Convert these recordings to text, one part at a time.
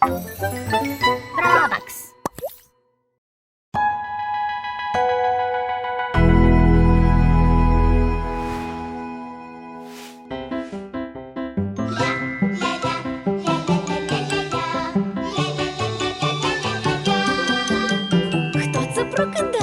Хто це прокидається?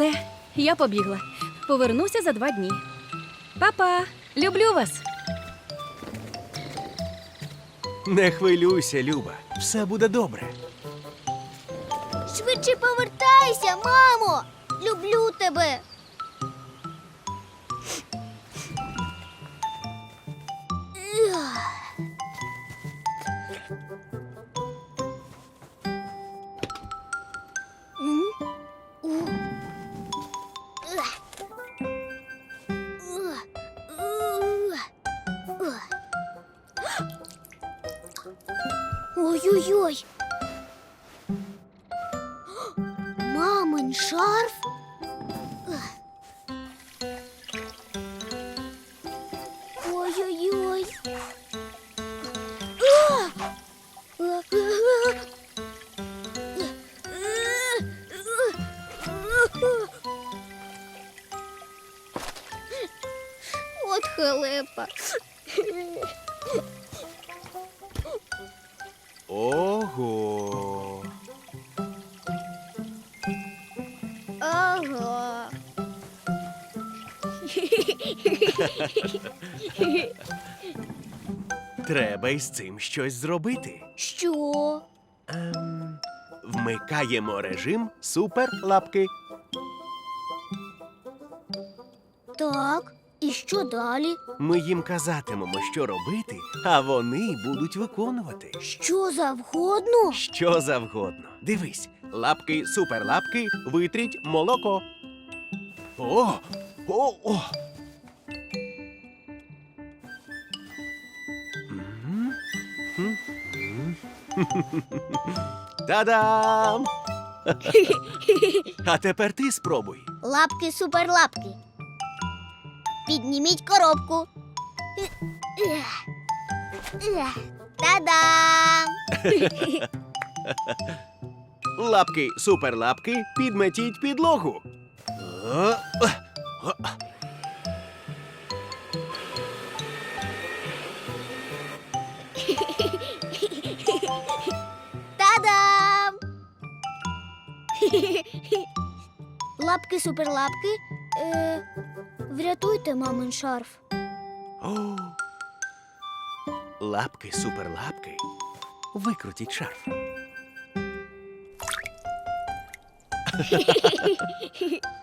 Все, я побігла. Повернуся за два дні. Па-па, люблю вас. Не хвилюйся, Люба. Все буде добре. Швидше повертайся, мамо! Люблю тебе. Ой-ой-ой. Мамин шарф? Ой-ой-ой. От халепа. Ого. Ага. Треба із цим щось зробити. Що? Ем, вмикаємо режим суперлапки. Так, і що далі? Ми їм казатимемо, що робити, а вони будуть виконувати. Що завгодно? Що завгодно. Дивись, лапки, суперлапки, витріть молоко. О! О! О! Та-дам! А тепер ти спробуй. Лапки суперлапки. Підніміть коробку. Та-дам! Лапки, суперлапки, підметіть підлогу. Та-дам! Лапки суперлапки. Е, врятуйте мамин шарф. О. Лапки, суперлапки. Викрутіть шарф.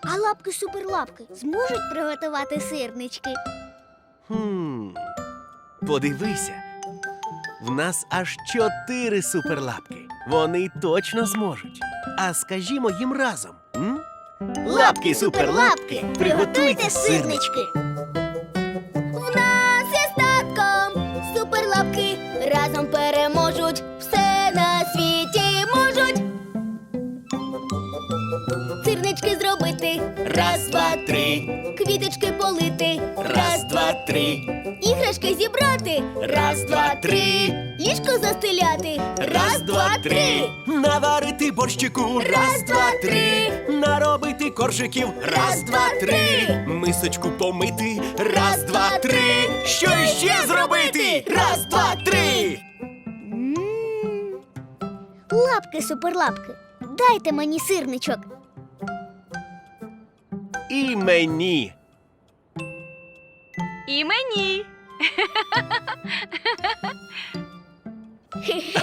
А лапки суперлапки зможуть приготувати сирнички. Хм. Подивися. В нас аж чотири суперлапки. Вони точно зможуть. А скажімо їм разом. Лапки, суперлапки, приготуйте сирнички. В нас є статком суперлапки разом переможуть, все на світі можуть. Сирнички зробити, Раз, два, три. квіточки полити, Раз, два, три. іграшки зібрати, Раз, два, три. Ліжко застеляти, Раз, два, три. Наварити борщику. Раз, два, три. Наробити коржиків. Раз, два, три. Мисочку помити. Раз, два, три. Що ще зробити? Раз, два, три. Лапки суперлапки, дайте мені сирничок. І мені. І мені.